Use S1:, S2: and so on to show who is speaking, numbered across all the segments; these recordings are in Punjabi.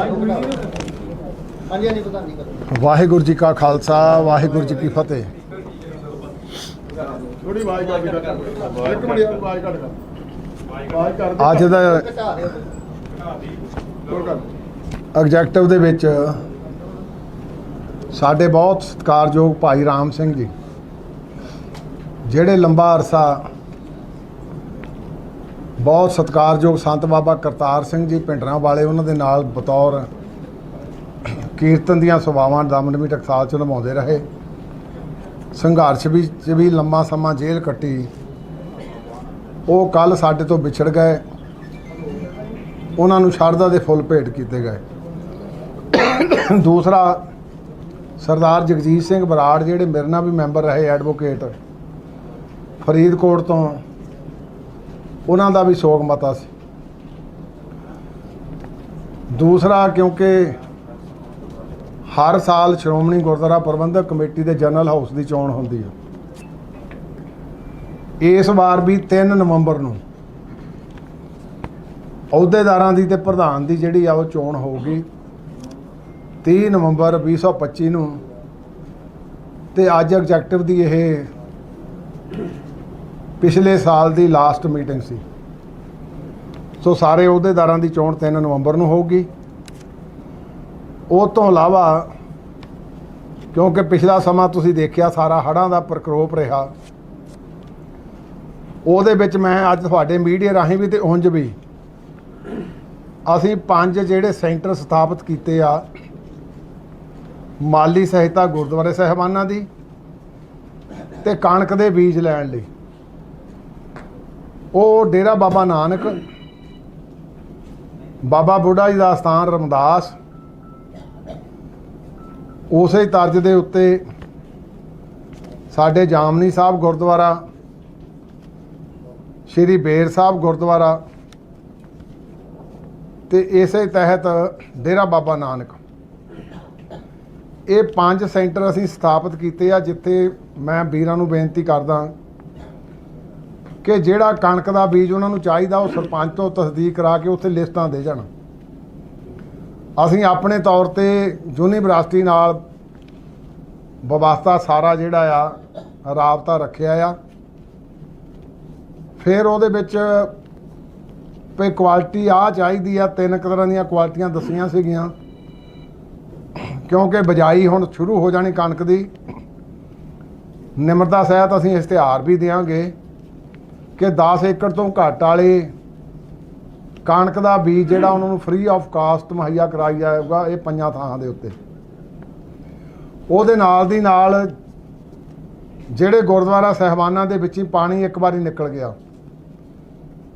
S1: ਹਾਂਜੀ ਹਾਂਜੀ ਪ੍ਰਧਾਨ ਜੀ ਕਰੋ
S2: ਵਾਹਿਗੁਰੂ ਜੀ ਕਾ ਖਾਲਸਾ ਵਾਹਿਗੁਰੂ ਜੀ ਕੀ ਫਤਿਹ।
S3: ਥੋੜੀ ਆਵਾਜ਼ ਕਰ ਦੇ ਇੱਕ ਮਿੰਟ ਯਾਰ ਆਵਾਜ਼ ਕੱਟ ਕਰ ਆਵਾਜ਼ ਕਰ ਦੇ
S2: ਅੱਜ ਦਾ ਐਗਜੈਕਟਿਵ ਦੇ ਵਿੱਚ ਸਾਡੇ ਬਹੁਤ ਸਤਿਕਾਰਯੋਗ ਭਾਈ ਰਾਮ ਸਿੰਘ ਜੀ ਜਿਹੜੇ ਲੰਬਾ ਅਰਸਾ ਬਹੁਤ ਸਤਿਕਾਰਯੋਗ ਸੰਤ ਬਾਬਾ ਕਰਤਾਰ ਸਿੰਘ ਜੀ ਪਿੰਡਰਾਂ ਵਾਲੇ, ਉਹਨਾਂ ਦੇ ਨਾਲ ਬਤੌਰ ਕੀਰਤਨ ਦੀਆਂ ਸੇਵਾਵਾਂ ਦਮਨਵੀ ਟਕਸਾਲ ਚ ਨਿਭਾਉਂਦੇ ਰਹੇ। ਸੰਘਰਸ਼ ਵੀ ਚ ਵੀ ਲੰਮਾ ਸਮਾਂ ਜੇਲ੍ਹ ਕੱਟੀ। ਉਹ ਕੱਲ ਸਾਡੇ ਤੋਂ ਵਿਛੜ ਗਏ। ਉਹਨਾਂ ਨੂੰ ਸ਼ਰਧਾ ਦੇ ਫੁੱਲ ਭੇਟ ਕੀਤੇ ਗਏ। ਦੂਸਰਾ, ਸਰਦਾਰ ਜਗਜੀਤ ਸਿੰਘ ਬਰਾੜ, ਜਿਹੜੇ ਮੇਰੇ ਨਾਲ ਵੀ ਮੈਂਬਰ ਰਹੇ, ਐਡਵੋਕੇਟ, ਫਰੀਦਕੋਟ ਤੋਂ ਉਹਨਾਂ ਦਾ ਵੀ ਸ਼ੋਕ ਮਤਾ ਸੀ। ਦੂਸਰਾ, ਕਿਉਂਕਿ ਹਰ ਸਾਲ ਸ਼੍ਰੋਮਣੀ ਗੁਰਦੁਆਰਾ ਪ੍ਰਬੰਧਕ ਕਮੇਟੀ ਦੇ ਜਨਰਲ ਹਾਊਸ ਦੀ ਚੋਣ ਹੁੰਦੀ ਹੈ। ਇਸ ਵਾਰ ਵੀ 3 ਨਵੰਬਰ ਨੂੰ ਅਹੁਦੇਦਾਰਾਂ ਦੀ ਤੇ ਪ੍ਰਧਾਨ ਦੀ ਜਿਹੜੀ ਆ ਉਹ ਚੋਣ ਹੋਊਗੀ 30 ਨਵੰਬਰ 2025 ਨੂੰ। ਤੇ ਅੱਜ ਐਗਜੈਕਟਿਵ ਦੀ ਇਹ ਪਿਛਲੇ ਸਾਲ ਦੀ ਲਾਸਟ ਮੀਟਿੰਗ ਸੀ। ਸੋ ਸਾਰੇ ਅਹੁਦੇਦਾਰਾਂ ਦੀ ਚੋਣ 3 ਨਵੰਬਰ ਨੂੰ ਹੋਊਗੀ। ਉਹ ਤੋਂ ਇਲਾਵਾ ਕਿਉਂਕਿ ਪਿਛਲਾ ਸਮਾਂ ਤੁਸੀਂ ਦੇਖਿਆ ਸਾਰਾ ਹੜ੍ਹਾਂ ਦਾ ਪ੍ਰਕੋਪ ਰਿਹਾ। ਉਹਦੇ ਵਿੱਚ ਮੈਂ ਅੱਜ ਤੁਹਾਡੇ ਮੀਡੀਆ ਰਾਹੀਂ ਵੀ ਤੇ ਉਂਝ ਵੀ ਅਸੀਂ ਪੰਜ ਜਿਹੜੇ ਸੈਂਟਰ ਸਥਾਪਿਤ ਕੀਤੇ ਆ, ਮਾਲੀ ਸਹਾਇਤਾ ਗੁਰਦੁਆਰੇ ਸਹਿਬਾਨਾਂ ਦੀ ਤੇ ਕਣਕ ਦੇ ਬੀਜ ਲੈਣ ਲਈ। ਉਹ ਡੇਰਾ ਬਾਬਾ ਨਾਨਕ, ਬਾਬਾ ਬੁੱਢਾ ਜੀ ਦਾ ਸਥਾਨ ਰਮਦਾਸ, ਉਸੇ ਤਰਜ ਦੇ ਉੱਤੇ ਸਾਡੇ ਜਾਮਨੀ ਸਾਹਿਬ ਗੁਰਦੁਆਰਾ, ਸ਼੍ਰੀ ਬੇਰ ਸਾਹਿਬ ਗੁਰਦੁਆਰਾ, ਤੇ ਇਸੇ ਤਹਿਤ ਡੇਰਾ ਬਾਬਾ ਨਾਨਕ। ਇਹ ਪੰਜ ਸੈਂਟਰ ਅਸੀਂ ਸਥਾਪਿਤ ਕੀਤੇ ਆ, ਜਿੱਥੇ ਮੈਂ ਵੀਰਾਂ ਨੂੰ ਬੇਨਤੀ ਕਰਦਾ ਕਿ ਜਿਹੜਾ ਕਣਕ ਦਾ ਬੀਜ ਉਹਨਾਂ ਨੂੰ ਚਾਹੀਦਾ, ਉਹ ਸਰਪੰਚ ਤੋਂ ਤਸਦੀਕ ਕਰਾ ਕੇ ਉੱਥੇ ਲਿਸਟਾਂ ਦੇ ਜਾਣ। ਅਸੀਂ ਆਪਣੇ ਤੌਰ ਤੇ ਯੂਨੀਵਰਸਿਟੀ ਨਾਲ ਵਿਵਸਥਾ ਸਾਰਾ ਜਿਹੜਾ ਆ, ਰਾਬਤਾ ਰੱਖਿਆ ਆ। ਫਿਰ ਉਹਦੇ ਵਿੱਚ ਵੀ ਕੁਆਲਿਟੀ ਆ ਚਾਹੀਦੀ ਆ, ਤਿੰਨ ਕੁ ਤਰ੍ਹਾਂ ਦੀਆਂ ਕੁਆਲਿਟੀਆਂ ਦੱਸੀਆਂ ਸੀਗੀਆਂ। ਕਿਉਂਕਿ ਬਜਾਈ ਹੁਣ ਸ਼ੁਰੂ ਹੋ ਜਾਣੀ ਕਣਕ ਦੀ। ਨਿਮਰਤਾ ਸਹਿਤ ਅਸੀਂ ਇਸ਼ਤਿਹਾਰ ਵੀ ਦੇਵਾਂਗੇ ਕਿ 10 ਏਕੜ ਤੋਂ ਘੱਟ ਵਾਲੇ ਕਣਕ ਦਾ ਬੀਜ ਜਿਹੜਾ ਉਹਨਾਂ ਨੂੰ ਫ੍ਰੀ ਆਫ ਕਾਸਟ ਮੁਹੱਈਆ ਕਰਾਈ ਜਾਏਗਾ ਇਹ ਪੰਜਾਂ ਥਾਂ ਦੇ ਉੱਤੇ। ਉਹਦੇ ਨਾਲ ਦੀ ਨਾਲ ਜਿਹੜੇ ਗੁਰਦੁਆਰਾ ਸਹਿਬਾਨਾਂ ਦੇ ਵਿੱਚ ਹੀ ਪਾਣੀ ਇੱਕ ਵਾਰੀ ਨਿਕਲ ਗਿਆ।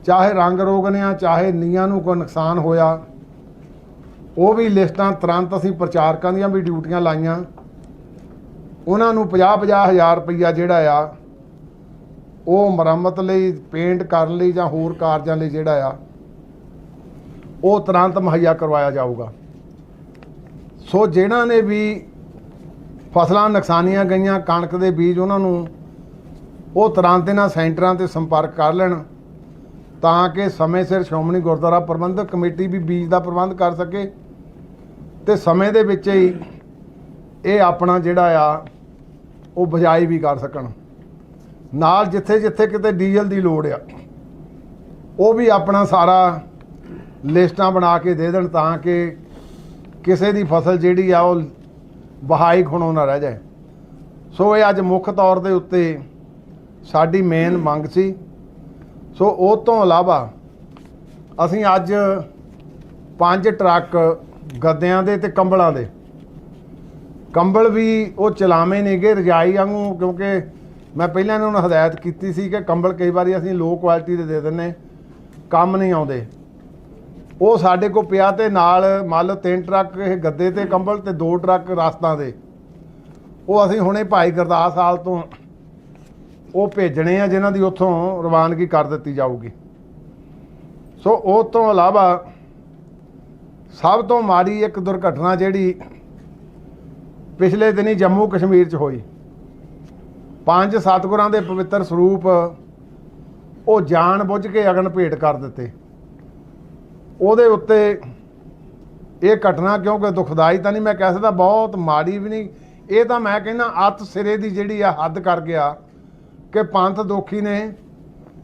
S2: ਚਾਹੇ ਰੰਗ ਰੋਗ ਨੇ ਆ, ਚਾਹੇ ਨੀਆਂ ਨੂੰ ਕੋਈ ਨੁਕਸਾਨ ਹੋਇਆ, ਉਹ ਵੀ ਲਿਸਟਾਂ ਤੁਰੰਤ ਅਸੀਂ ਪ੍ਰਚਾਰਕਾਂ ਦੀਆਂ ਵੀ ਡਿਊਟੀਆਂ ਲਾਈਆਂ। ਉਹਨਾਂ ਨੂੰ 50-50 ਹਜ਼ਾਰ ਰੁਪਈਆ ਜਿਹੜਾ ਆ ਉਹ ਮੁਰੰਮਤ ਲਈ, ਪੇਂਟ ਕਰਨ ਲਈ ਜਾਂ ਹੋਰ ਕਾਰਜਾਂ ਲਈ ਜਿਹੜਾ ਆ, ਉਹ ਤੁਰੰਤ ਮੁਹੱਈਆ ਕਰਵਾਇਆ ਜਾਊਗਾ। ਸੋ ਜਿਨ੍ਹਾਂ ਨੇ ਵੀ ਫਸਲਾਂ ਨੁਕਸਾਨੀਆਂ ਗਈਆਂ, ਕਣਕ ਦੇ ਬੀਜ ਉਹਨਾਂ ਨੂੰ, ਉਹ ਤੁਰੰਤ ਇਹਨਾਂ ਸੈਂਟਰਾਂ ਤੇ ਸੰਪਰਕ ਕਰ ਲੈਣ, ਤਾਂ ਕਿ ਸਮੇਂ ਸਿਰ ਸ਼੍ਰੋਮਣੀ ਗੁਰਦੁਆਰਾ ਪ੍ਰਬੰਧਕ ਕਮੇਟੀ ਵੀ ਬੀਜ ਦਾ ਪ੍ਰਬੰਧ ਕਰ ਸਕੇ ਤੇ ਸਮੇਂ ਦੇ ਵਿੱਚ ਹੀ ਇਹ ਆਪਣਾ ਜਿਹੜਾ ਆ, ਉਹ ਬਜਾਈ ਵੀ ਕਰ ਸਕਣ। ਨਾਲ ਜਿੱਥੇ ਜਿੱਥੇ ਕਿਤੇ ਡੀਜ਼ਲ ਦੀ ਲੋੜ ਆ, ਉਹ ਵੀ ਆਪਣਾ ਸਾਰਾ ਲਿਸਟਾਂ ਬਣਾ ਕੇ ਦੇ ਦੇਣ ਤਾਂ ਕਿ ਕਿਸੇ ਦੀ ਫਸਲ ਜਿਹੜੀ ਆ ਉਹ ਵਹਾਈ ਖਣੋ ਨਾ ਰਹਿ ਜਾਏ। ਸੋ ਇਹ ਅੱਜ ਮੁੱਖ ਤੌਰ ਦੇ ਉੱਤੇ ਸਾਡੀ ਮੇਨ ਮੰਗ ਸੀ। ਸੋ ਉਹ ਤੋਂ ਇਲਾਵਾ ਅਸੀਂ ਅੱਜ ਪੰਜ ਟਰੱਕ ਗੱਦਿਆਂ ਦੇ ਤੇ ਕੰਬਲਾਂ ਦੇ। ਕੰਬਲ ਵੀ ਉਹ ਚਲਾਵੇਂ ਨੇਗੇ ਰਜਾਈ ਵਾਂਗੂ ਕਿਉਂਕਿ ਮੈਂ ਪਹਿਲਾਂ ਇਹਨਾਂ ਨੂੰ ਹਦਾਇਤ ਕੀਤੀ ਸੀ ਕਿ ਕੰਬਲ ਕਈ ਵਾਰੀ ਅਸੀਂ ਲੋ ਕੁਆਲਿਟੀ ਦੇ ਦੇ ਦਿੰਨੇ ਕੰਮ ਨਹੀਂ ਆਉਂਦੇ। ਉਹ ਸਾਡੇ ਕੋਲ ਪਿਆ ਤੇ ਨਾਲ ਮੱਲ ਤਿੰਨ ਟਰੱਕ ਇਹ ਗੱਦੇ ਤੇ ਕੰਬਲ ਤੇ ਦੋ ਟਰੱਕ ਰਸਤਾਂ ਦੇ। ਉਹ ਅਸੀਂ ਹੁਣੇ ਭਾਈ ਗੁਰਦਾਸ ਹਾਲ ਤੋਂ ਉਹ ਭੇਜਣੇ ਆ ਜਿਨ੍ਹਾਂ ਦੀ ਉੱਥੋਂ ਰਵਾਨਗੀ ਕਰ ਦਿੱਤੀ ਜਾਊਗੀ। ਸੋ ਉਹ ਤੋਂ ਇਲਾਵਾ ਸਭ ਤੋਂ ਮਾੜੀ ਇੱਕ ਦੁਰਘਟਨਾ ਜਿਹੜੀ ਪਿਛਲੇ ਦਿਨੀ ਜੰਮੂ ਕਸ਼ਮੀਰ 'ਚ ਹੋਈ। ਪੰਜ ਸਤਿਗੁਰਾਂ ਦੇ ਪਵਿੱਤਰ ਸਰੂਪ ਉਹ ਜਾਣ ਬੁੱਝ ਕੇ ਅਗਨ ਭੇਟ ਕਰ ਦਿੱਤੇ। ਉਹਦੇ ਉੱਤੇ ਇਹ ਘਟਨਾ ਕਿਉਂਕਿ ਦੁਖਦਾਈ ਤਾਂ ਨਹੀਂ ਮੈਂ ਕਹਿ ਸਕਦਾ, ਬਹੁਤ ਮਾੜੀ ਵੀ ਨਹੀਂ। ਇਹ ਤਾਂ ਮੈਂ ਕਹਿੰਦਾ ਅੱਤ ਸਿਰੇ ਦੀ ਜਿਹੜੀ ਆ ਹੱਦ ਕਰ ਗਿਆ ਕਿ ਪੰਥ ਦੋਖੀ ਨੇ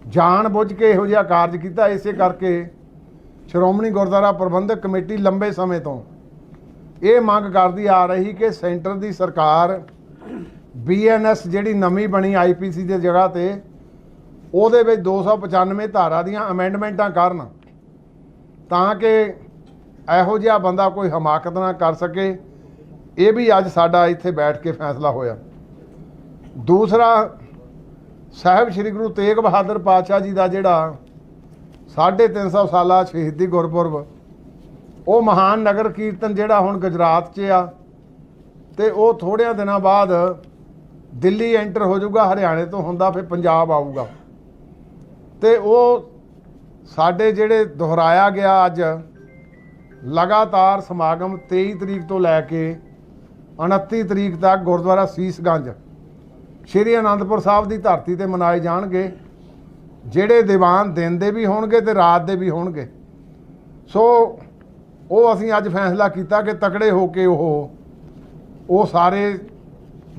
S2: ਜਾਣ ਬੁੱਝ ਕੇ ਇਹੋ ਜਿਹਾ ਕਾਰਜ ਕੀਤਾ। ਇਸੇ ਕਰਕੇ ਸ਼੍ਰੋਮਣੀ ਗੁਰਦੁਆਰਾ ਪ੍ਰਬੰਧਕ ਕਮੇਟੀ ਲੰਬੇ ਸਮੇਂ ਤੋਂ ਇਹ ਮੰਗ ਕਰਦੀ ਆ ਰਹੀ ਕਿ ਸੈਂਟਰ ਦੀ ਸਰਕਾਰ ਬੀਐਨਐਸ ਜਿਹੜੀ ਨਵੀਂ ਬਣੀ ਆਈਪੀਸੀ ਦੇ ਜਗ੍ਹਾ ਤੇ, ਉਹਦੇ ਵਿੱਚ 295 ਧਾਰਾ ਦੀਆਂ ਅਮੈਂਡਮੈਂਟਾਂ ਕਰਨ, ਤਾਂ ਕਿ ਇਹੋ ਜਿਹਾ ਬੰਦਾ ਕੋਈ ਹਮਾਕਤ ਨਾ ਕਰ ਸਕੇ। ਇਹ ਵੀ ਅੱਜ ਸਾਡਾ ਇੱਥੇ ਬੈਠ ਕੇ ਫੈਸਲਾ ਹੋਇਆ। ਦੂਸਰਾ, ਸਾਹਿਬ ਸ੍ਰੀ ਗੁਰੂ ਤੇਗ ਬਹਾਦਰ ਪਾਤਸ਼ਾਹ ਜੀ ਦਾ ਜਿਹੜਾ 350 ਸਾਲਾ ਸ਼ਹੀਦੀ ਗੁਰਪੁਰਬ, ਉਹ ਮਹਾਨ ਨਗਰ ਕੀਰਤਨ ਜਿਹੜਾ ਹੁਣ ਗੁਜਰਾਤ 'ਚ ਆ, ਤੇ ਉਹ ਥੋੜਿਆਂ ਦਿਨਾਂ ਬਾਅਦ ਦਿੱਲੀ ਐਂਟਰ ਹੋ ਜਾਊਗਾ, ਹਰਿਆਣੇ ਤੋਂ ਹੁੰਦਾ, ਫਿਰ ਪੰਜਾਬ ਆਊਗਾ। ਤੇ ਉਹ ਸਾਡੇ ਜਿਹੜੇ ਦੁਹਰਾਇਆ ਗਿਆ ਅੱਜ, ਲਗਾਤਾਰ ਸਮਾਗਮ 23 ਤਰੀਕ ਤੋਂ ਲੈ ਕੇ 29 ਤਰੀਕ ਤੱਕ ਗੁਰਦੁਆਰਾ ਸੀਸਗੰਜ, ਸ਼੍ਰੀ ਅਨੰਦਪੁਰ ਸਾਹਿਬ ਦੀ ਧਰਤੀ ਤੇ ਮਨਾਏ ਜਾਣਗੇ। ਜਿਹੜੇ ਦੀਵਾਨ ਦਿਨ ਦੇ ਵੀ ਹੋਣਗੇ ਤੇ ਰਾਤ ਦੇ ਵੀ ਹੋਣਗੇ। ਸੋ ਉਹ ਅਸੀਂ ਅੱਜ ਫੈਸਲਾ ਕੀਤਾ ਕਿ ਤਕੜੇ ਹੋ ਕੇ ਉਹ ਉਹ ਸਾਰੇ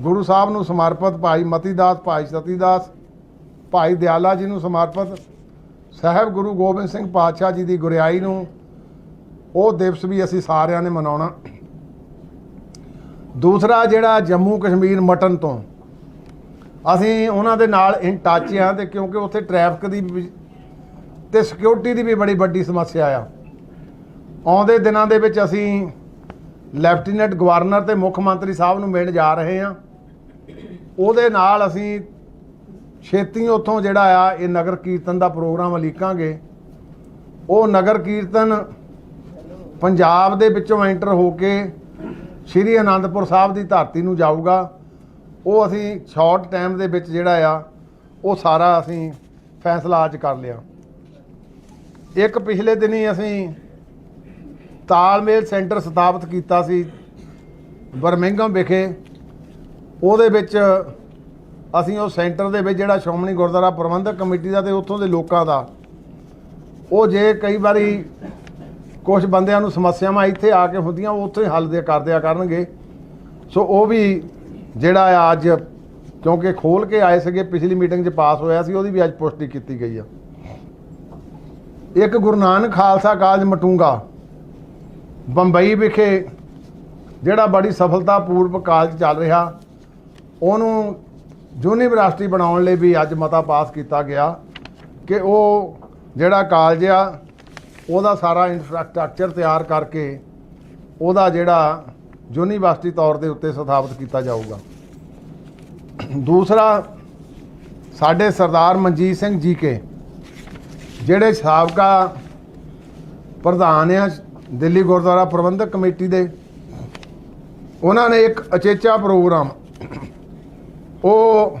S2: ਗੁਰੂ ਸਾਹਿਬ ਨੂੰ ਸਮਰਪਿਤ ਭਾਈ ਮਤੀਦਾਸ, ਭਾਈ ਸਤੀਦਾਸ, ਭਾਈ ਦਿਆਲਾ ਜੀ ਨੂੰ ਸਮਰਪਿਤ, ਸਾਹਿਬ ਗੁਰੂ ਗੋਬਿੰਦ ਸਿੰਘ ਪਾਤਸ਼ਾਹ ਜੀ ਦੀ ਗੁਰਿਆਈ ਨੂੰ, ਉਹ ਦਿਵਸ ਵੀ ਅਸੀਂ ਸਾਰਿਆਂ ਨੇ ਮਨਾਉਣਾ। ਦੂਸਰਾ ਜਿਹੜਾ ਜੰਮੂ ਕਸ਼ਮੀਰ ਮਟਨ ਤੋਂ, ਅਸੀਂ ਉਹਨਾਂ ਦੇ ਨਾਲ ਇਨ ਟੱਚ ਆ ਤੇ ਕਿਉਂਕਿ ਉੱਥੇ ਟ੍ਰੈਫਿਕ ਦੀ ਵੀ ਤੇ ਸਿਕਿਉਰਿਟੀ ਦੀ ਵੀ ਬੜੀ ਵੱਡੀ ਸਮੱਸਿਆ ਆ। ਆਉਂਦੇ ਦਿਨਾਂ ਦੇ ਵਿੱਚ ਅਸੀਂ ਲੈਫਟੀਨੈਂਟ ਗਵਰਨਰ ਤੇ ਮੁੱਖ ਮੰਤਰੀ ਸਾਹਿਬ ਨੂੰ ਮਿਲਣ ਜਾ ਰਹੇ ਹਾਂ। ਉਹਦੇ ਨਾਲ ਅਸੀਂ ਛੇਤੀ ਉੱਥੋਂ ਜਿਹੜਾ ਆ, ਇਹ ਨਗਰ ਕੀਰਤਨ ਦਾ ਪ੍ਰੋਗਰਾਮ ਉਲੀਕਾਂਗੇ। ਉਹ ਨਗਰ ਕੀਰਤਨ ਪੰਜਾਬ ਦੇ ਵਿੱਚੋਂ ਐਂਟਰ ਹੋ ਕੇ ਸ਼੍ਰੀ ਅਨੰਦਪੁਰ ਸਾਹਿਬ ਦੀ ਧਰਤੀ ਨੂੰ ਜਾਊਗਾ। ਉਹ ਅਸੀਂ ਸ਼ਾਰਟ ਟਾਈਮ ਦੇ ਵਿੱਚ ਜਿਹੜਾ ਆ, ਉਹ ਸਾਰਾ ਅਸੀਂ ਫੈਸਲਾ ਅੱਜ ਕਰ ਲਿਆ। ਇੱਕ ਪਿਛਲੇ ਦਿਨੀ ਅਸੀਂ ਤਾਲਮੇਲ ਸੈਂਟਰ ਸਥਾਪਿਤ ਕੀਤਾ ਸੀ ਬਰਮਿੰਗਮ ਵਿਖੇ। ਉਹਦੇ ਵਿੱਚ ਅਸੀਂ ਉਹ ਸੈਂਟਰ ਦੇ ਵਿੱਚ ਜਿਹੜਾ ਸ਼੍ਰੋਮਣੀ ਗੁਰਦੁਆਰਾ ਪ੍ਰਬੰਧਕ ਕਮੇਟੀ ਦਾ ਤੇ ਉੱਥੋਂ ਦੇ ਲੋਕਾਂ ਦਾ, ਉਹ ਜੇ ਕਈ ਵਾਰੀ ਕੁਝ ਬੰਦਿਆਂ ਨੂੰ ਸਮੱਸਿਆਵਾਂ ਇੱਥੇ ਆ ਕੇ ਹੁੰਦੀਆਂ, ਉਹ ਉੱਥੇ ਹੱਲ ਦੇ ਕਰਦਿਆ ਕਰਨਗੇ। ਸੋ ਉਹ ਵੀ ਜਿਹੜਾ ਆ ਅੱਜ ਕਿਉਂਕਿ ਖੋਲ ਕੇ ਆਏ ਸੀਗੇ, ਪਿਛਲੀ ਮੀਟਿੰਗ 'ਚ ਪਾਸ ਹੋਇਆ ਸੀ, ਉਹਦੀ ਵੀ ਅੱਜ ਪੁਸ਼ਟੀ ਕੀਤੀ ਗਈ ਆ। ਇੱਕ ਗੁਰੂ ਨਾਨਕ ਖਾਲਸਾ ਕਾਲਜ ਮਟੂੰਗਾ, ਬੰਬਈ ਵਿਖੇ ਜਿਹੜਾ ਬੜੀ ਸਫਲਤਾਪੂਰਵਕ ਕਾਲਜ ਚੱਲ ਰਿਹਾ ਉਹਨੂੰ ਯੂਨੀਵਰਸਿਟੀ ਬਣਾਉਣ ਲਈ ਵੀ ਅੱਜ ਮਤਾ ਪਾਸ ਕੀਤਾ ਗਿਆ ਕਿ ਉਹ ਜਿਹੜਾ ਕਾਲਜ ਆ, ਉਹਦਾ ਸਾਰਾ ਇਨਫਰਾਸਟ੍ਰਕਚਰ ਤਿਆਰ ਕਰਕੇ ਉਹਦਾ ਜਿਹੜਾ ਯੂਨੀਵਰਸਿਟੀ ਤੌਰ ਦੇ ਉੱਤੇ ਸਥਾਪਿਤ ਕੀਤਾ ਜਾਊਗਾ। ਦੂਸਰਾ, ਸਾਡੇ ਸਰਦਾਰ ਮਨਜੀਤ ਸਿੰਘ ਜੀ ਕੇ, ਜਿਹੜੇ ਸਾਬਕਾ ਪ੍ਰਧਾਨ ਆ ਦਿੱਲੀ ਗੁਰਦੁਆਰਾ ਪ੍ਰਬੰਧਕ ਕਮੇਟੀ ਦੇ, ਉਹਨਾਂ ਨੇ ਇੱਕ ਅਚੇਚਾ ਪ੍ਰੋਗਰਾਮ ਉਹ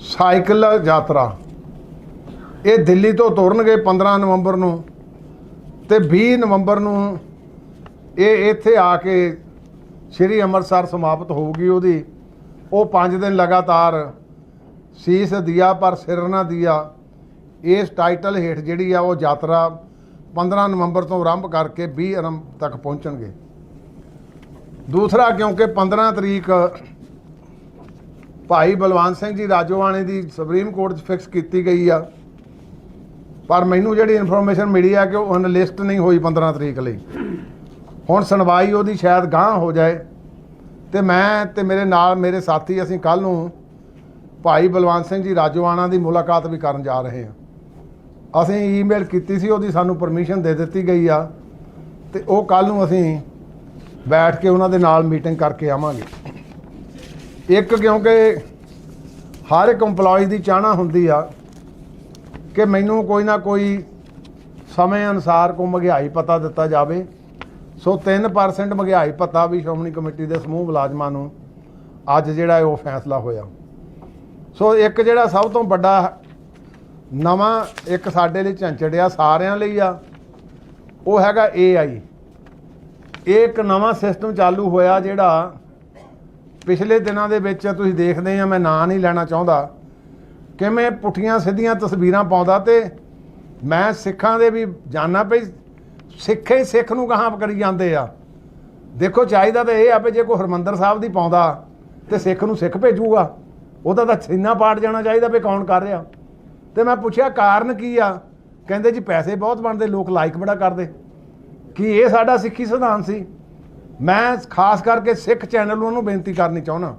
S2: ਸਾਈਕਲ ਯਾਤਰਾ। ਇਹ ਦਿੱਲੀ ਤੋਂ ਤੁਰਨਗੇ 15 ਨਵੰਬਰ ਨੂੰ ਤੇ 20 ਨਵੰਬਰ ਨੂੰ ਇਹ ਇੱਥੇ ਆ ਕੇ ਸ਼੍ਰੀ ਅੰਮ੍ਰਿਤਸਰ ਸਮਾਪਤ ਹੋਊਗੀ ਉਹਦੀ। ਉਹ 5 ਦਿਨ ਲਗਾਤਾਰ ਸੀਸ ਦਿਆ ਪਰ ਸਿਰ ਨਾ ਦਿਆ। ਇਸ ਟਾਈਟਲ ਹੇਠ ਜਿਹੜੀ ਆ ਉਹ ਯਾਤਰਾ 15 ਨਵੰਬਰ ਤੋਂ ਆਰੰਭ ਕਰਕੇ 20 ਅਰੰਭ ਤੱਕ ਪਹੁੰਚਣਗੇ। ਦੂਸਰਾ ਕਿਉਂਕਿ 15 ਤਰੀਕ ਭਾਈ ਬਲਵੰਤ ਸਿੰਘ ਜੀ ਰਾਜੋਆਣੇ ਦੀ ਸੁਪਰੀਮ ਕੋਰਟ 'ਚ ਫਿਕਸ ਕੀਤੀ ਗਈ ਆ। ਪਰ ਮੈਨੂੰ ਜਿਹੜੀ ਇਨਫੋਰਮੇਸ਼ਨ ਮਿਲੀ ਆ ਕਿ ਉਹ ਅਨਲਿਸਟ ਨਹੀਂ ਹੋਈ 15 ਤਰੀਕ ਲਈ। ਹੁਣ ਸੁਣਵਾਈ ਉਹਦੀ ਸ਼ਾਇਦ ਗਾਂਹ ਹੋ ਜਾਏ। ਤੇ ਮੈਂ ਤੇ ਮੇਰੇ ਨਾਲ ਮੇਰੇ ਸਾਥੀ ਅਸੀਂ ਕੱਲ ਨੂੰ ਭਾਈ ਬਲਵੰਤ ਸਿੰਘ ਜੀ ਰਾਜੋਆਣਾ ਦੀ ਮੁਲਾਕਾਤ ਵੀ ਕਰਨ ਜਾ ਰਹੇ ਹਾਂ। ਅਸੀਂ ਈਮੇਲ ਕੀਤੀ ਸੀ, ਉਹਦੀ ਸਾਨੂੰ ਪਰਮਿਸ਼ਨ ਦੇ ਦਿੱਤੀ ਗਈ ਆ। ਤੇ ਉਹ ਕੱਲ ਨੂੰ ਅਸੀਂ ਬੈਠ ਕੇ ਉਹਨਾਂ ਦੇ ਨਾਲ ਮੀਟਿੰਗ ਕਰਕੇ ਆਵਾਂਗੇ। ਇੱਕ ਕਿਉਂਕਿ ਹਰ ਇੱਕ EMPLOYE ਦੀ ਚਾਹਨਾ ਹੁੰਦੀ ਆ ਕਿ ਮੈਨੂੰ ਕੋਈ ਨਾ ਕੋਈ ਸਮੇਂ ਅਨੁਸਾਰ ਕੋ ਮਹਿੰਗਾਈ ਪਤਾ ਦਿੱਤਾ ਜਾਵੇ। ਸੋ 3% ਮਹਿੰਗਾਈ ਪਤਾ ਵੀ ਸ਼੍ਰੋਮਣੀ ਕਮੇਟੀ ਦੇ ਸਮੂਹ ਮੁਲਾਜ਼ਮਾਂ ਨੂੰ ਅੱਜ ਜਿਹੜਾ ਉਹ ਫੈਸਲਾ ਹੋਇਆ। ਸੋ ਇੱਕ ਜਿਹੜਾ ਸਭ ਤੋਂ ਵੱਡਾ ਨਵਾਂ ਇੱਕ ਸਾਡੇ ਲਈ ਝੰਚੜਿਆ ਸਾਰਿਆਂ ਲਈ ਆ, ਉਹ ਹੈਗਾ AI ਇਹ ਇੱਕ ਨਵਾਂ ਸਿਸਟਮ ਚਾਲੂ ਹੋਇਆ ਜਿਹੜਾ ਪਿਛਲੇ ਦਿਨਾਂ ਦੇ ਵਿੱਚ ਤੁਸੀਂ ਦੇਖਦੇ ਆ, ਮੈਂ ਨਾਂ ਨਹੀਂ ਲੈਣਾ ਚਾਹੁੰਦਾ। ਕਿਵੇਂ ਪੁੱਠੀਆਂ ਸਿੱਧੀਆਂ ਤਸਵੀਰਾਂ ਪਾਉਂਦਾ ਤੇ ਮੈਂ ਸਿੱਖਾਂ ਦੇ ਵੀ ਜਾਣਾ ਪਈ ਸਿੱਖੇ ਹੀ ਸਿੱਖ ਨੂੰ ਕਹਾਂ ਕਰੀ ਜਾਂਦੇ ਆ। ਦੇਖੋ, ਚਾਹੀਦਾ ਤਾਂ ਇਹ ਆ ਵੀ ਜੇ ਕੋਈ ਹਰਮੰਦਰ ਸਾਹਿਬ ਦੀ ਪਾਉਂਦਾ ਤੇ ਸਿੱਖ ਨੂੰ ਸਿੱਖ ਭੇਜੂਗਾ, ਉਹਦਾ ਤਾਂ ਛੀਨਾ ਪਾੜ ਜਾਣਾ ਚਾਹੀਦਾ ਵੀ ਕੌਣ ਕਰ ਰਿਹਾ। ਤੇ ਮੈਂ ਪੁੱਛਿਆ, ਕਾਰਨ ਕੀ ਆ? ਕਹਿੰਦੇ ਜੀ ਪੈਸੇ ਬਹੁਤ ਬਣਦੇ, ਲੋਕ ਲਾਈਕ ਬੜਾ ਕਰਦੇ। ਕੀ ਇਹ ਸਾਡਾ ਸਿੱਖੀ ਸਿਧਾਂਤ ਸੀ? ਮੈਂ ਖਾਸ ਕਰਕੇ ਸਿੱਖ ਚੈਨਲ ਨੂੰ ਉਹਨੂੰ ਬੇਨਤੀ ਕਰਨੀ ਚਾਹੁੰਦਾ।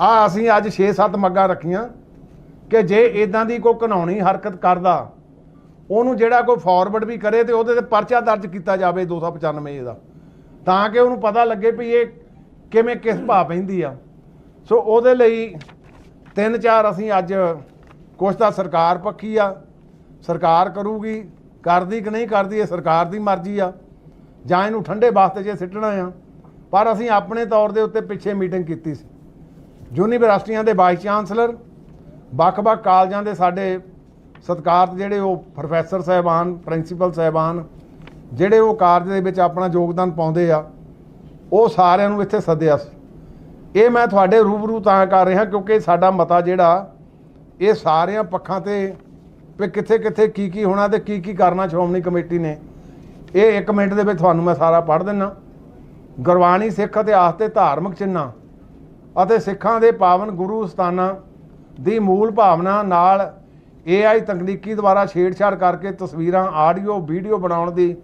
S2: ਆ ਅਸੀਂ ਅੱਜ 6-7 ਮੱਗਾਂ ਰੱਖੀਆਂ ਕਿ ਜੇ ਇਦਾਂ ਦੀ ਕੋਈ ਘਨਾਉਣੀ ਹਰਕਤ ਕਰਦਾ, ਉਹਨੂੰ ਜਿਹੜਾ ਕੋਈ ਫਾਰਵਰਡ ਵੀ ਕਰੇ ਤੇ ਉਹਦੇ ਤੇ ਪਰਚਾ ਦਰਜ ਕੀਤਾ ਜਾਵੇ 295 ਦਾ। ਤਾਂ ਕਿ ਉਹਨੂੰ ਪਤਾ ਲੱਗੇ ਵੀ ਇਹ ਕਿਵੇਂ ਕਿਸ ਭਾਅ ਪੈਂਦੀ ਆ। ਸੋ ਉਹਦੇ ਲਈ ਤਿੰਨ ਚਾਰ ਅਸੀਂ ਅੱਜ ਕੁਛ ਤਾਂ ਸਰਕਾਰ ਪੱਖੀ ਆ, ਸਰਕਾਰ ਕਰੂਗੀ, ਕਰਦੀ ਕਿ ਨਹੀਂ ਕਰਦੀ, ਇਹ ਸਰਕਾਰ ਦੀ ਮਰਜ਼ੀ ਆ। ਜਾਂ ਇਹਨੂੰ ਠੰਡੇ ਵਾਸਤੇ ਜੇ ਸਿੱਟਣਾ ਆ। ਪਰ ਅਸੀਂ ਆਪਣੇ ਤੌਰ ਦੇ ਉੱਤੇ ਪਿੱਛੇ ਮੀਟਿੰਗ ਕੀਤੀ ਸੀ। ਯੂਨੀਵਰਸਿਟੀਆਂ ਦੇ ਵਾਈਸ ਚਾਂਸਲਰ, ਵੱਖ-ਵੱਖ ਕਾਲਜਾਂ ਦੇ ਸਾਡੇ ਸਤਿਕਾਰਤ ਜਿਹੜੇ ਉਹ ਪ੍ਰੋਫੈਸਰ ਸਾਹਿਬਾਨ, ਪ੍ਰਿੰਸੀਪਲ ਸਾਹਿਬਾਨ, ਜਿਹੜੇ ਉਹ ਕਾਰਜ ਦੇ ਵਿੱਚ ਆਪਣਾ ਯੋਗਦਾਨ ਪਾਉਂਦੇ ਆ, ਉਹ ਸਾਰਿਆਂ ਨੂੰ ਇੱਥੇ ਸੱਦਿਆ ਸੀ। ਇਹ ਮੈਂ ਤੁਹਾਡੇ ਰੂਬਰੂ ਤਾਂ ਕਰ ਰਿਹਾ ਕਿਉਂਕਿ ਸਾਡਾ ਮਤਾ ਜਿਹੜਾ, ਇਹ ਸਾਰਿਆਂ ਪੱਖਾਂ ਤੇ ਵੀ ਕਿੱਥੇ ਕਿੱਥੇ ਕੀ ਕੀ ਹੋਣਾ ਤੇ ਕੀ ਕੀ ਕਰਨਾ ਸ਼੍ਰੋਮਣੀ ਕਮੇਟੀ ਨੇ। ਇਹ 1 ਮਿੰਟ ਦੇ ਵਿੱਚ ਤੁਹਾਨੂੰ ਮੈਂ ਸਾਰਾ ਪੜ੍ਹ ਦਿੰਨਾ। ਗੁਰਬਾਣੀ ਸਿੱਖ ਇਤਿਹਾਸ ਤੇ ਧਾਰਮਿਕ ਚਿੰਨ੍ਹਾਂ ਅਤੇ ਸਿੱਖਾਂ ਦੇ ਪਾਵਨ ਗੁਰੂ ਸਥਾਨਾਂ ਦੀ ਮੂਲ ਭਾਵਨਾ ਨਾਲ AI ਤਕਨੀਕੀ ਦੁਆਰਾ ਛੇੜਛਾੜ ਕਰਕੇ ਤਸਵੀਰਾਂ, ਆਡੀਓ, ਵੀਡੀਓ ਬਣਾਉਣ ਦੀ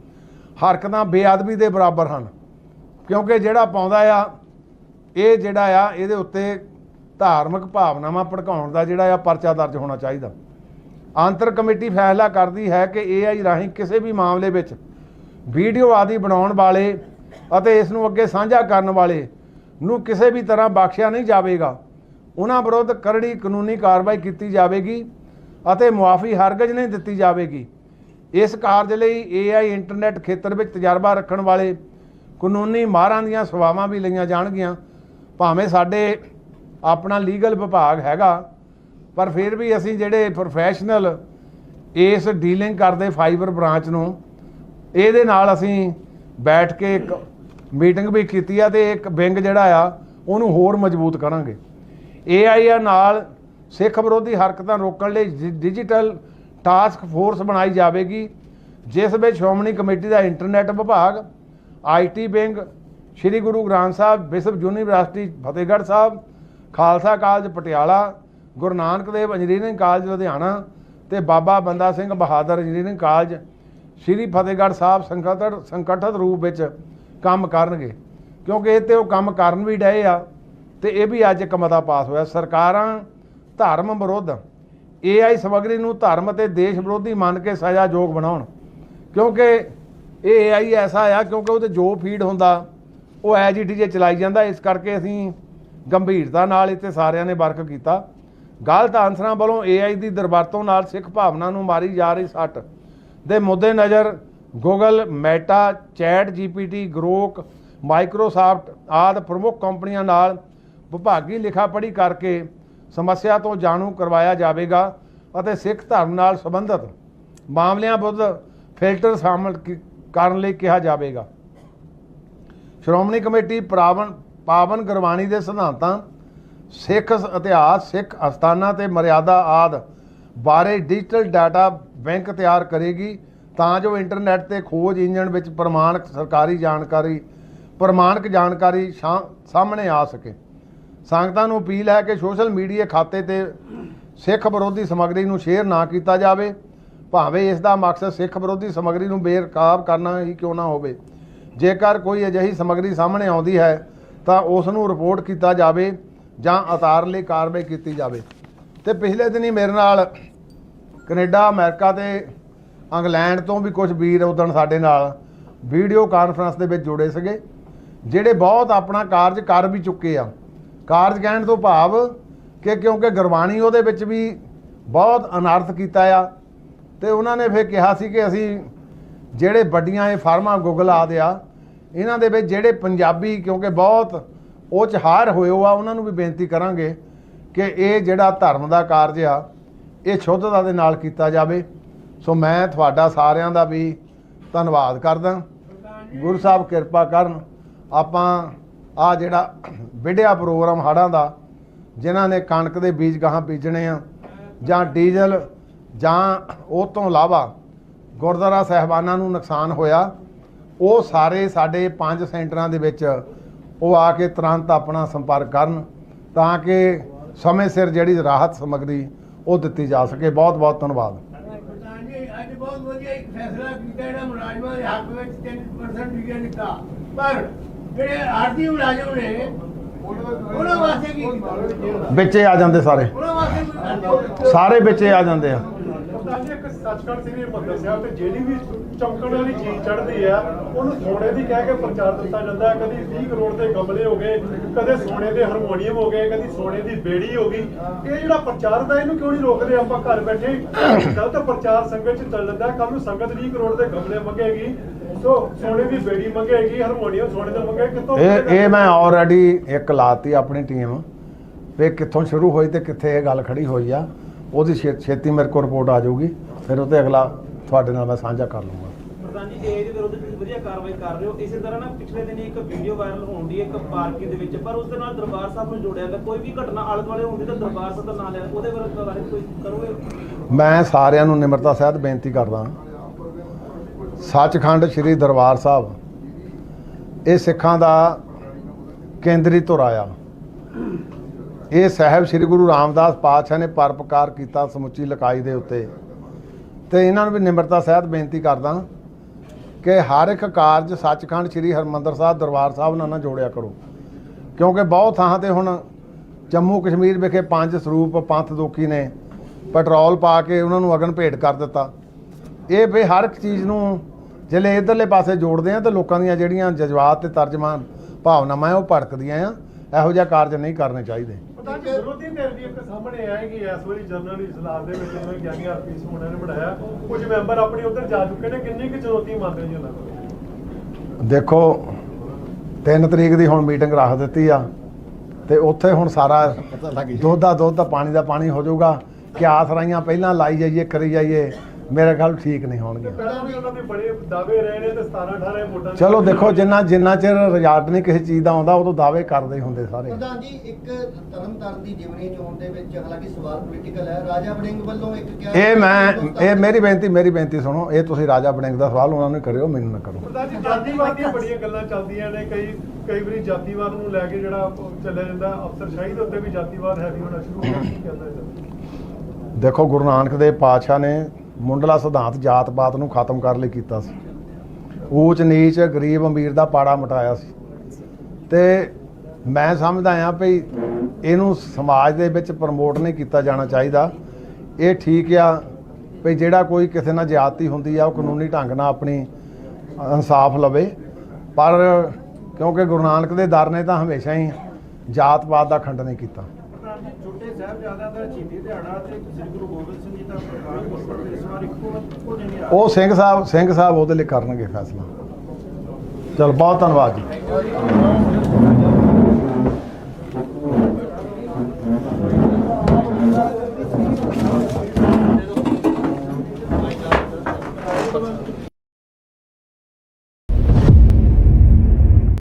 S2: ਹਰਕਤਾਂ ਬੇਅਦਬੀ ਦੇ ਬਰਾਬਰ ਹਨ। ਕਿਉਂਕਿ ਜਿਹੜਾ ਪਾਉਂਦਾ ਆ, ਇਹ ਜਿਹੜਾ ਆ, ਇਹਦੇ ਉੱਤੇ ਧਾਰਮਿਕ ਭਾਵਨਾਵਾਂ ਭੜਕਾਉਣ ਦਾ ਜਿਹੜਾ ਆ ਪਰਚਾ ਦਰਜ ਹੋਣਾ ਚਾਹੀਦਾ। ਆਂਤਰ ਕਮੇਟੀ ਫੈਸਲਾ ਕਰਦੀ ਹੈ ਕਿ AI ਰਾਹੀਂ ਕਿਸੇ ਵੀ ਮਾਮਲੇ ਵਿੱਚ ਵੀਡੀਓ ਆਦਿ ਬਣਾਉਣ ਵਾਲੇ ਅਤੇ ਇਸ ਨੂੰ ਅੱਗੇ ਸਾਂਝਾ ਕਰਨ ਵਾਲੇ ਨੂੰ ਕਿਸੇ ਵੀ ਤਰ੍ਹਾਂ ਬਖਸ਼ਿਆ ਨਹੀਂ ਜਾਵੇਗਾ। ਉਹਨਾਂ ਵਿਰੁੱਧ ਕਰੜੀ ਕਾਨੂੰਨੀ ਕਾਰਵਾਈ ਕੀਤੀ ਜਾਵੇਗੀ ਅਤੇ ਮੁਆਫੀ ਹਰਗਜ਼ ਨਹੀਂ ਦਿੱਤੀ ਜਾਵੇਗੀ। ਇਸ ਕਾਰਜ ਲਈ AI ਇੰਟਰਨੈਟ ਖੇਤਰ ਵਿੱਚ ਤਜਰਬਾ ਰੱਖਣ ਵਾਲੇ ਕਾਨੂੰਨੀ ਮਾਹਰਾਂ ਦੀਆਂ ਸੇਵਾਵਾਂ ਵੀ ਲਈਆਂ ਜਾਣਗੀਆਂ। ਭਾਵੇਂ ਸਾਡੇ ਆਪਣਾ ਲੀਗਲ ਵਿਭਾਗ ਹੈਗਾ, ਪਰ ਫਿਰ ਵੀ ਅਸੀਂ ਜਿਹੜੇ ਪ੍ਰੋਫੈਸ਼ਨਲ ਇਸ ਡੀਲਿੰਗ ਕਰਦੇ ਫਾਈਬਰ ਬ੍ਰਾਂਚ ਨੂੰ ਇਹਦੇ ਨਾਲ ਅਸੀਂ ਬੈਠ ਕੇ ਇੱਕ ਮੀਟਿੰਗ ਵੀ ਕੀਤੀ ਆ ਤੇ ਇੱਕ ਵਿੰਗ ਜਿਹੜਾ ਆ, ਉਹਨੂੰ ਹੋਰ ਮਜ਼ਬੂਤ ਕਰਾਂਗੇ। AI ਨਾਲ ਸਿੱਖ ਵਿਰੋਧੀ ਹਰਕਤਾਂ ਰੋਕਣ ਲਈ ਡਿ- ਡਿਜੀਟਲ ਟਾਸਕ ਫੋਰਸ ਬਣਾਈ ਜਾਵੇਗੀ, ਜਿਸ ਵਿੱਚ ਸ਼੍ਰੋਮਣੀ ਕਮੇਟੀ ਦਾ ਇੰਟਰਨੈਟ ਵਿਭਾਗ IT wing, Sri Guru Granth Sahib Vishwa university Fatehgarh Sahib, Khalsa college Patiala, Guru Nanak Dev engineering college Ludhiana ਤੇ ਬਾਬਾ ਬੰਦਾ ਸਿੰਘ ਬਹਾਦਰ ਇੰਜੀਨੀਅਰਿੰਗ ਕਾਲਜ ਸ੍ਰੀ ਫਤਿਹਗੜ੍ਹ ਸਾਹਿਬ ਸੰਗਠਿਤ, ਸੰਗਠਤ ਰੂਪ ਵਿੱਚ ਕੰਮ ਕਰਨਗੇ। ਕਿਉਂਕਿ ਇਹ ਤੇ ਉਹ ਕੰਮ ਕਰਨ ਵੀ ਡਏ ਆ ਤੇ ਇਹ ਵੀ ਅੱਜ ਇੱਕ ਮਤਾ ਪਾਸ ਹੋਇਆ। ਸਰਕਾਰਾਂ ਧਰਮ ਵਿਰੁੱਧ AI ਸਮੱਗਰੀ ਨੂੰ ਧਰਮ ਅਤੇ ਦੇਸ਼ ਵਿਰੋਧੀ ਮੰਨ ਕੇ ਸਜ਼ਾਯੋਗ ਬਣਾਉਣ। ਕਿਉਂਕਿ ਇਹ AI ਐਸਾ ਆ, ਕਿਉਂਕਿ ਉਹਦੇ ਜੋ ਫੀਡ ਹੁੰਦਾ, ਉਹ ਐਜ ਇਟ ਜੇ ਚਲਾਈ ਜਾਂਦਾ। ਇਸ ਕਰਕੇ ਅਸੀਂ ਗੰਭੀਰਤਾ ਨਾਲ ਇੱਥੇ ਸਾਰਿਆਂ ਨੇ ਵਰਕ ਕੀਤਾ। ਗਲਤ ਆਨਸਰਾਂ ਵੱਲੋਂ AI ਦੀ ਦਰਵਰਤੋਂ ਨਾਲ ਸਿੱਖ ਭਾਵਨਾ ਨੂੰ ਮਾਰੀ ਜਾ ਰਹੀ ਸੱਟ। ਦੇ ਮੁੱਦੇ ਨਜ਼ਰ Google Meta Chat GPT Grok Microsoft ਆਦਿ ਪ੍ਰਮੁੱਖ ਕੰਪਨੀਆਂ ਨਾਲ ਵਿਭਾਗੀ ਲਿਖਾ ਪੜ੍ਹੀ ਕਰਕੇ ਸਮੱਸਿਆ ਤੋਂ ਜਾਣੂ ਕਰਵਾਇਆ ਜਾਵੇਗਾ ਅਤੇ ਸਿੱਖ ਧਰਮ ਨਾਲ ਸੰਬੰਧਿਤ ਮਾਮਲਿਆਂ ਬੁੱਧ ਫਿਲਟਰ ਸ਼ਾਮਲ ਕੀ- ਕਰਨ ਲਈ ਕਿਹਾ ਜਾਵੇਗਾ। ਸ਼੍ਰੋਮਣੀ ਕਮੇਟੀ ਪ੍ਰਾਵਨ ਪਾਵਨ ਗੁਰਬਾਣੀ ਦੇ ਸਿਧਾਂਤਾਂ, ਸਿੱਖ ਇਤਿਹਾਸ, ਸਿੱਖ ਅਸਥਾਨਾਂ ਤੇ ਮਰਿਆਦਾ ਆਦ ਬਾਰੇ ਡਿਜੀਟਲ ਡਾਟਾ ਬੈਂਕ ਤਿਆਰ ਕਰੇਗੀ, ਤਾਂ ਜੋ ਇੰਟਰਨੈਟ ਤੇ ਖੋਜ ਇੰਜਣ ਵਿੱਚ ਪ੍ਰਮਾਣਿਕ ਸਰਕਾਰੀ ਜਾਣਕਾਰੀ, ਪ੍ਰਮਾਣਿਕ ਜਾਣਕਾਰੀ ਸ਼ਾ- ਸਾਹਮਣੇ ਆ ਸਕੇ। ਸੰਗਤਾਂ ਨੂੰ ਅਪੀਲ ਹੈ ਕਿ ਸੋਸ਼ਲ ਮੀਡੀਆ ਖਾਤੇ ਤੇ ਸਿੱਖ ਵਿਰੋਧੀ ਸਮੱਗਰੀ ਨੂੰ ਸ਼ੇਅਰ ਨਾ ਕੀਤਾ ਜਾਵੇ। ਭਾਵੇਂ ਇਸ ਦਾ ਮਕਸਦ ਸਿੱਖ ਵਿਰੋਧੀ ਸਮੱਗਰੀ ਨੂੰ ਬੇਰਕਾਬ ਕਰਨਾ ਹੀ ਕਿਉਂ ਨਾ ਹੋਵੇ। ਜੇਕਰ ਕੋਈ ਅਜਿਹੀ ਸਮੱਗਰੀ ਸਾਹਮਣੇ ਆਉਂਦੀ ਹੈ, ਤਾਂ ਉਸ ਨੂੰ ਰਿਪੋਰਟ ਕੀਤਾ ਜਾਵੇ ਜਾਂ ਉਤਾਰ ਲਈ ਕਾਰਵਾਈ ਕੀਤੀ ਜਾਵੇ। ਤੇ ਪਿਛਲੇ ਦਿਨੀ ਮੇਰੇ ਨਾਲ ਕੈਨੇਡਾ, ਅਮਰੀਕਾ ਤੇ ਇੰਗਲੈਂਡ ਤੋਂ ਵੀ ਕੁਝ ਵੀਰ ਉਦਣ ਸਾਡੇ ਨਾਲ ਵੀਡੀਓ ਕਾਨਫਰੰਸ ਦੇ ਵਿੱਚ ਜੁੜੇ ਸੀਗੇ, ਜਿਹੜੇ ਬਹੁਤ ਆਪਣਾ ਕਾਰਜ ਕਰ ਵੀ ਚੁੱਕੇ ਆ। ਕਾਰਜ ਕਹਿਣ ਤੋਂ ਭਾਵ ਕਿ ਕਿਉਂਕਿ ਗੁਰਬਾਣੀ ਉਹਦੇ ਵਿੱਚ ਵੀ ਬਹੁਤ ਅਨਰਥ ਕੀਤਾ ਆ, ਤੇ ਉਹਨਾਂ ਨੇ ਫਿਰ ਕਿਹਾ ਸੀ ਕਿ ਅਸੀਂ ਜਿਹੜੇ ਵੱਡੀਆਂ ਇਹ ਫਾਰਮਾਂ ਗੂਗਲ ਆਦਿ ਆ, ਇਹਨਾਂ ਦੇ ਵਿੱਚ ਜਿਹੜੇ ਪੰਜਾਬੀ ਕਿਉਂਕਿ ਬਹੁਤ ਉਹ ਚ ਹਾਰ ਹੋਏ ਹੋ ਆ, ਉਹਨਾਂ ਨੂੰ ਵੀ ਬੇਨਤੀ ਕਰਾਂਗੇ ਕਿ ਇਹ ਜਿਹੜਾ ਧਰਮ ਦਾ ਕਾਰਜ ਆ ਇਹ ਸ਼ੁੱਧਤਾ ਦੇ ਨਾਲ ਕੀਤਾ ਜਾਵੇ। ਸੋ ਮੈਂ ਤੁਹਾਡਾ ਸਾਰਿਆਂ ਦਾ ਵੀ ਧੰਨਵਾਦ ਕਰਦਾ। ਗੁਰੂ ਸਾਹਿਬ ਕਿਰਪਾ ਕਰਨ, ਆਪਾਂ ਆ ਜਿਹੜਾ ਵਿੜਿਆ ਪ੍ਰੋਗਰਾਮ ਹੜਾਂ ਦਾ, ਜਿਨ੍ਹਾਂ ਨੇ ਕਣਕ ਦੇ ਬੀਜ ਗਾਹਾਂ ਬੀਜਣੇ ਆ, ਜਾਂ ਡੀਜ਼ਲ, ਜਾਂ ਉਹ ਤੋਂ ਇਲਾਵਾ ਗੁਰਦੁਆਰਾ ਸਹਿਬਾਨਾਂ ਨੂੰ ਨੁਕਸਾਨ ਹੋਇਆ, ਉਹ ਸਾਰੇ ਸਾਡੇ ਪੰਜ ਸੈਂਟਰਾਂ ਦੇ ਵਿੱਚ ਉਹ ਆ ਕੇ ਤੁਰੰਤ ਆਪਣਾ ਸੰਪਰਕ ਕਰਨ, ਤਾਂ ਕਿ ਸਮੇਂ ਸਿਰ ਜਿਹੜੀ ਰਾਹਤ ਸਮੱਗਰੀ ਉਹ ਦਿੱਤੀ ਜਾ ਸਕੇ। ਬਹੁਤ ਬਹੁਤ ਧੰਨਵਾਦ।
S4: ਪ੍ਰਧਾਨ ਜੀ ਅੱਜ ਬਹੁਤ ਵਧੀਆ ਇੱਕ ਫੈਸਲਾ ਕੀਤਾ ਜਿਹੜਾ ਮੁਲਾਜ਼ਮਾਂ ਦੇ ਹੱਕ ਵਿੱਚ 3% ਡਿਗਰੀ ਦਿੱਤਾ। ਪਰ ਜਿਹੜੇ ਆਰਤੀ ਮੁਲਾਜ਼ਮ ਨੇ ਉਹਨਾਂ ਵਾਸਤੇ ਕੀ ਕੀਤਾ?
S2: ਵਿੱਚੇ ਆ ਜਾਂਦੇ ਸਾਰੇ।
S4: ਉਹਨਾਂ ਵਾਸਤੇ ਕੋਈ ਕਰਦੇ
S2: ਸਾਰੇ ਵਿੱਚੇ ਆ ਜਾਂਦੇ ਆ।
S3: ਪ੍ਰਧਾਨ ਜੀ ਇੱਕ ਸੱਚਖੰਡ ਸ੍ਰੀ ਹਰਿਮੰਦਰ ਸਾਹਿਬ ਤੇ ਜਿਹੜੀ ਵੀ ਚਮਕਣ ਵਾਲੀ ਚੀਜ਼ ਚੜ੍ਹਦੀ ਆ ਉਹਨੂੰ ਸੋਨੇ ਦੀ ਕਹਿ ਕੇ ਪ੍ਰਚਾਰ ਦਿੱਤਾ ਜਾਂਦਾ ਹੈ। ਕਦੀ 20 ਕਰੋੜ ਦੇ ਗਮਲੇ ਹੋ ਗਏ ਕਦੇ ਸੋਨੇ ਦੇ ਹਾਰਮੋਨੀਅਮ ਹੋ ਗਏ ਕਦੀ ਸੋਨੇ ਦੀ ਬੇੜੀ ਹੋ ਗਈ। ਇਹ ਜਿਹੜਾ ਪ੍ਰਚਾਰ ਦਾ ਇਹਨੂੰ ਕਿਉਂ ਨਹੀਂ ਰੋਕਦੇ? ਆਪਾਂ ਘਰ ਬੈਠੇ ਗਲਤ ਪ੍ਰਚਾਰ ਸੰਗਤ ਚ ਚੱਲ ਜਾਂਦਾ ਕੱਲ ਨੂੰ ਸੰਗਤ 20 ਕਰੋੜ ਦੇ ਗਮਲੇ ਮੰਗੇਗੀ ਸੋ ਸੋਨੇ ਦੀ ਬੇੜੀ ਮੰਗੇਗੀ ਹਾਰਮੋਨੀਅਮ ਸੋਨੇ ਦਾ ਮੰਗੇ ਕਿੱਥੋਂ
S2: ਇਹ ਇਹ ਮੈਂ ਆਲਰੇਡੀ ਇੱਕ ਲਾਤੀ ਆਪਣੀ ਟੀਮ ਵੀ ਕਿੱਥੋਂ ਸ਼ੁਰੂ ਹੋਈ ਤੇ ਕਿੱਥੇ ਇਹ ਗੱਲ ਖੜੀ ਹੋਈ ਆ। ਉਹਦੀ ਛੇ- ਛੇਤੀ ਮੇਰੇ ਕੋਲ ਰਿਪੋਰਟ ਆ ਜਾਊਗੀ। ਫਿਰ ਉਹਤੇ ਅਗਲਾ ਤੁਹਾਡੇ ਨਾਲ ਮੈਂ ਸਾਂਝਾ ਕਰ ਲੂੰਗਾ
S5: ਪ੍ਰਧਾਨ ਜੀ ਏ ਦੇ ਵਿਰੁੱਧ ਤੁਸੀਂ ਵਧੀਆ ਕਾਰਵਾਈ ਕਰ ਰਹੇ ਹੋ ਇਸੇ ਤਰ੍ਹਾਂ ਨਾ ਪਿਛਲੇ ਦਿਨੀ ਇੱਕ ਵੀਡੀਓ ਵਾਇਰਲ ਹੋਣ ਦੀ ਇੱਕ ਪਾਰਕਿੰਗ ਦੇ ਵਿੱਚ ਪਰ ਉਸ ਦੇ ਨਾਲ ਦਰਬਾਰ ਸਾਹਿਬ ਨੂੰ ਜੋੜਿਆ ਗਿਆ। ਕੋਈ ਵੀ ਘਟਨਾ ਆਲੇ ਦੁਆਲੇ ਹੁੰਦੀ ਤਾਂ ਦਰਬਾਰ ਸਾਹਿਬ ਦਾ ਨਾਂ ਲਿਆ। ਉਹਦੇ ਵਿਰੁੱਧ ਬਾਰੇ ਕੋਈ ਕਰੋਗੇ?
S2: ਮੈਂ ਸਾਰਿਆਂ ਨੂੰ ਨਿਮਰਤਾ ਸਹਿਤ ਬੇਨਤੀ ਕਰਦਾ ਸੱਚਖੰਡ ਸ੍ਰੀ ਦਰਬਾਰ ਸਾਹਿਬ ਇਹ ਸਿੱਖਾਂ ਦਾ ਕੇਂਦਰੀ ਧੁਰਾ ਆ। ਇਹ ਸਾਹਿਬ ਸ੍ਰੀ ਗੁਰੂ ਰਾਮਦਾਸ ਪਾਤਸ਼ਾਹ ਨੇ ਪਰਪਕਾਰ ਕੀਤਾ ਸਮੁੱਚੀ ਲਕਾਈ ਦੇ ਉੱਤੇ। ਤੇ ਇਹਨਾਂ ਨੂੰ ਵੀ ਨਿਮਰਤਾ ਸਹਿਤ ਬੇਨਤੀ ਕਰਦਾ ਕਿ ਹਰ ਇੱਕ ਕਾਰਜ ਸੱਚਖੰਡ ਸ੍ਰੀ ਹਰਮੰਦਰ ਸਾਹਿਬ ਦਰਬਾਰ ਸਾਹਿਬ ਨਾਲ ਨਾ ਜੋੜਿਆ ਕਰੋ। ਕਿਉਂਕਿ ਬਹੁਤ ਥਾਂ ਤੇ ਹੁਣ ਜੰਮੂ ਕਸ਼ਮੀਰ ਵਿਖੇ ਪੰਜ ਸਰੂਪ ਪੰਥ ਦੋਖੀ ਨੇ, ਪੈਟਰੋਲ ਪਾ ਕੇ ਉਹਨਾਂ ਨੂੰ ਅਗਨ ਭੇਟ ਕਰ ਦਿੱਤਾ। ਇਹ ਵੀ ਹਰ ਇੱਕ ਚੀਜ਼ ਨੂੰ ਜਿਹੜੇ ਇਧਰਲੇ ਪਾਸੇ ਜੋੜਦੇ ਆ ਤੇ ਲੋਕਾਂ ਦੀਆਂ ਜਿਹੜੀਆਂ ਜਜ਼ਬਾਤ ਤੇ ਤਰਜਮਾਨ ਭਾਵਨਾਵਾਂ ਉਹ ਭੜਕਦੀਆਂ ਆ। ਇਹੋ ਜਿਹਾ ਕਾਰਜ ਨਹੀਂ ਕਰਨੇ ਚਾਹੀਦੇ।
S3: ਪ੍ਰਧਾਨ ਜੀ ਵਿਰੋਧੀ ਧਿਰ ਦੀ ਇੱਕ ਸਾਹਮਣੇ ਆਏਗੀ ਇਸ ਵਾਰੀ ਜਨਰਲ ਇਜਲਾਸ ਦੇ ਵਿੱਚ ਜਿਵੇਂ ਗਿਆਨੀ ਹਰਪ੍ਰੀਤ ਸੋਨਾ ਨੇ ਬਣਾਇਆ ਕੁਝ ਮੈਂਬਰ ਆਪਣੀ ਉਧਰ ਜਾ ਚੁੱਕੇ ਨੇ ਕਿੰਨੀ ਕੁ ਚੁਣੌਤੀ ਮੰਨਦੇ ਜੀ ਉਹਨਾਂ ਕੋਲ?
S2: ਦੇਖੋ 3 ਤਰੀਕ ਦੀ ਹੁਣ ਮੀਟਿੰਗ ਰੱਖ ਦਿੱਤੀ ਆ ਤੇ ਉੱਥੇ ਹੁਣ ਸਾਰਾ ਦੁੱਧ ਦਾ ਦੁੱਧ ਦਾ ਪਾਣੀ ਦਾ ਪਾਣੀ ਹੋ ਜਾਊਗਾ ਕਿਆਸ ਰਾਈਆਂ ਪਹਿਲਾਂ ਲਾਈ ਜਾਈਏ ਕਰੀ ਜਾਈਏ। ਮੇਰੇ ਖਿਆਲ ਠੀਕ ਨਹੀਂ ਹੋਣਗੇ
S3: ਪਹਿਲਾਂ ਵੀ ਉਹਨਾਂ ਦੇ ਬੜੇ ਦਾਅਵੇ ਰਹੇ ਨੇ ਤੇ 17 18 ਵੋਟਾਂ
S2: ਚਲੋ ਦੇਖੋ ਜਿੰਨਾ ਜਿੰਨਾ ਚਿਰ ਰਿਜ਼ਲਟ ਨਹੀਂ ਕਿਸੇ ਚੀਜ਼ ਦਾ ਆਉਂਦਾ ਉਦੋਂ ਦਾਅਵੇ ਕਰਦੇ ਹੁੰਦੇ ਸਾਰੇ।
S1: ਪ੍ਰਧਾਨ ਜੀ ਇੱਕ ਤਰਨਤਾਰਨ ਦੀ ਜਿਮਨੀ ਚੋਣ ਦੇ ਵਿੱਚ ਹਾਲਾਂਕਿ ਸਵਾਲ ਪੋਲੀਟੀਕਲ ਹੈ। ਰਾਜਾ ਵੜਿੰਗ ਵੱਲੋਂ ਇੱਕ ਕਿਹਾ
S2: ਇਹ ਮੈਂ ਇਹ ਮੇਰੀ ਬੇਨਤੀ ਮੇਰੀ ਬੇਨਤੀ ਸੁਣੋ ਇਹ ਤੁਸੀਂ ਰਾਜਾ ਬਣਿੰਗ ਦਾ ਸਵਾਲ ਉਹਨਾਂ ਨੂੰ ਕਰਿਓ ਮੈਨੂੰ ਨਾ ਕਰੋ।
S3: ਪ੍ਰਧਾਨ ਜੀ ਜਾਤੀਵਾਦ ਦੀਆਂ ਬੜੀਆਂ ਗੱਲਾਂ ਚੱਲਦੀਆਂ ਨੇ। ਕਈ ਕਈ ਵਾਰੀ ਜਾਤੀਵਾਦ ਨੂੰ ਲੈ ਕੇ ਜਿਹੜਾ ਚੱਲਿਆ ਜਾਂਦਾ ਅਫਸਰਸ਼ਾਹੀ ਦੇ ਉੱਤੇ ਵੀ ਜਾਤੀਵਾਦ ਹੈਵੀ ਹੋਣਾ ਸ਼ੁਰੂ ਹੋ ਗਿਆ ਕੀ ਕਹਿੰਦਾ
S2: ਦੇਖੋ ਗੁਰੂ ਨਾਨਕ ਦੇਵ ਪਾਤਸ਼ਾਹ ਨੇ ਮੁੰਡਲਾ ਸਿਧਾਂਤ ਜਾਤ-ਪਾਤ ਨੂੰ ਖਤਮ ਕਰਨ ਲਈ ਕੀਤਾ ਸੀ। ਊਚ ਨੀਚ ਗਰੀਬ ਅਮੀਰ ਦਾ ਪਾੜਾ ਮਟਾਇਆ ਸੀ। ਤੇ ਮੈਂ ਸਮਝਦਾ ਆ ਭਈ ਇਹਨੂੰ ਸਮਾਜ ਦੇ ਵਿੱਚ ਪ੍ਰਮੋਟ ਨਹੀਂ ਕੀਤਾ ਜਾਣਾ ਚਾਹੀਦਾ। ਇਹ ਠੀਕ ਆ ਭਈ ਜਿਹੜਾ ਕੋਈ ਕਿਸੇ ਨਾਲ ਜ਼ਿਆਦਤੀ ਹੁੰਦੀ ਆ, ਉਹ ਕਾਨੂੰਨੀ ਢੰਗ ਨਾਲ ਆਪਣੀ ਇਨਸਾਫ ਲਵੇ। ਪਰ ਕਿਉਂਕਿ ਗੁਰੂ ਨਾਨਕ ਦੇ ਦਰ ਨੇ ਤਾਂ ਹਮੇਸ਼ਾ ਹੀ ਜਾਤ-ਪਾਤ ਦਾ ਖੰਡਨ ਨਹੀਂ ਕੀਤਾ।
S6: ਛੋਟੇ ਸਾਹਿਬਜ਼ਾਦਿਆਂ ਦਾ ਸ਼ਹੀਦੀ ਦਿਹਾੜਾ ਤੇ ਸ੍ਰੀ ਗੁਰੂ ਗੋਬਿੰਦ
S2: ਉਹ ਸਿੰਘ ਸਾਹਿਬ ਸਿੰਘ ਸਾਹਿਬ ਉਹਦੇ ਲਈ ਕਰਨਗੇ ਫੈਸਲਾ। ਚਲ ਬਹੁਤ ਧੰਨਵਾਦ ਜੀ।